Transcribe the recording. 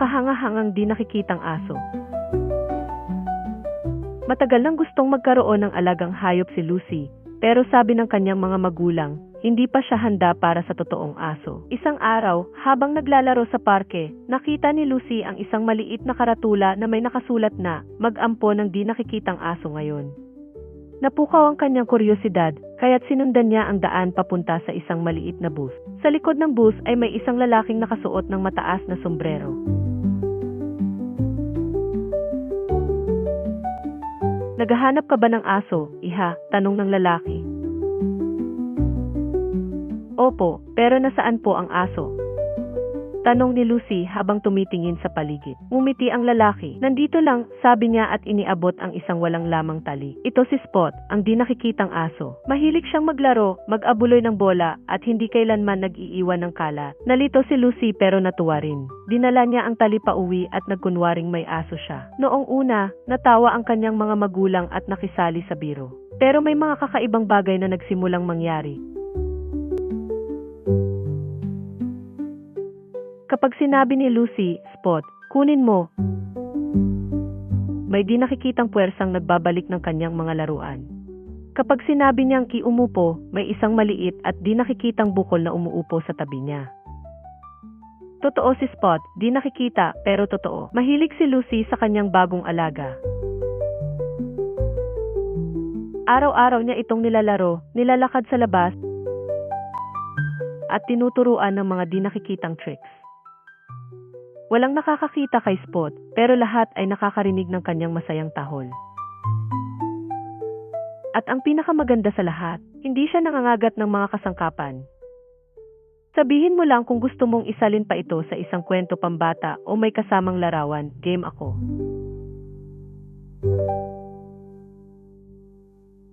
kahangahangang di nakikitang aso. Matagal nang gustong magkaroon ng alagang hayop si Lucy, pero sabi ng kanyang mga magulang, hindi pa siya handa para sa totoong aso. Isang araw, habang naglalaro sa parke, nakita ni Lucy ang isang maliit na karatula na may nakasulat na, mag-ampo ng di nakikitang aso ngayon. Napukaw ang kanyang kuryosidad, kaya't sinundan niya ang daan papunta sa isang maliit na bus. Sa likod ng bus ay may isang lalaking nakasuot ng mataas na sombrero. Naghahanap ka ba ng aso, iha? Tanong ng lalaki. Opo, pero nasaan po ang aso? Tanong ni Lucy habang tumitingin sa paligid. Ngumiti ang lalaki. Nandito lang, sabi niya at iniabot ang isang walang lamang tali. Ito si Spot, ang di nakikitang aso. Mahilig siyang maglaro, mag-abuloy ng bola at hindi kailanman nag-iiwan ng kalat. Nalito si Lucy pero natuwa rin. Dinala niya ang tali pa uwi at nagkunwaring may aso siya. Noong una, natawa ang kanyang mga magulang at nakisali sa biro. Pero may mga kakaibang bagay na nagsimulang mangyari. Kapag sinabi ni Lucy, Spot, kunin mo. May di nakikitang puwersang nagbabalik ng kanyang mga laruan. Kapag sinabi niyang ki umupo, may isang maliit at di nakikitang bukol na umuupo sa tabi niya. Totoo si Spot, di nakikita pero totoo. Mahilig si Lucy sa kanyang bagong alaga. Araw-araw niya itong nilalaro, nilalakad sa labas, at tinuturuan ng mga di nakikitang tricks. Walang nakakakita kay Spot, pero lahat ay nakakarinig ng kanyang masayang tahol. At ang pinakamaganda sa lahat, hindi siya nangangagat ng mga kasangkapan. Sabihin mo lang kung gusto mong isalin pa ito sa isang kwento pambata o may kasamang larawan, game ako.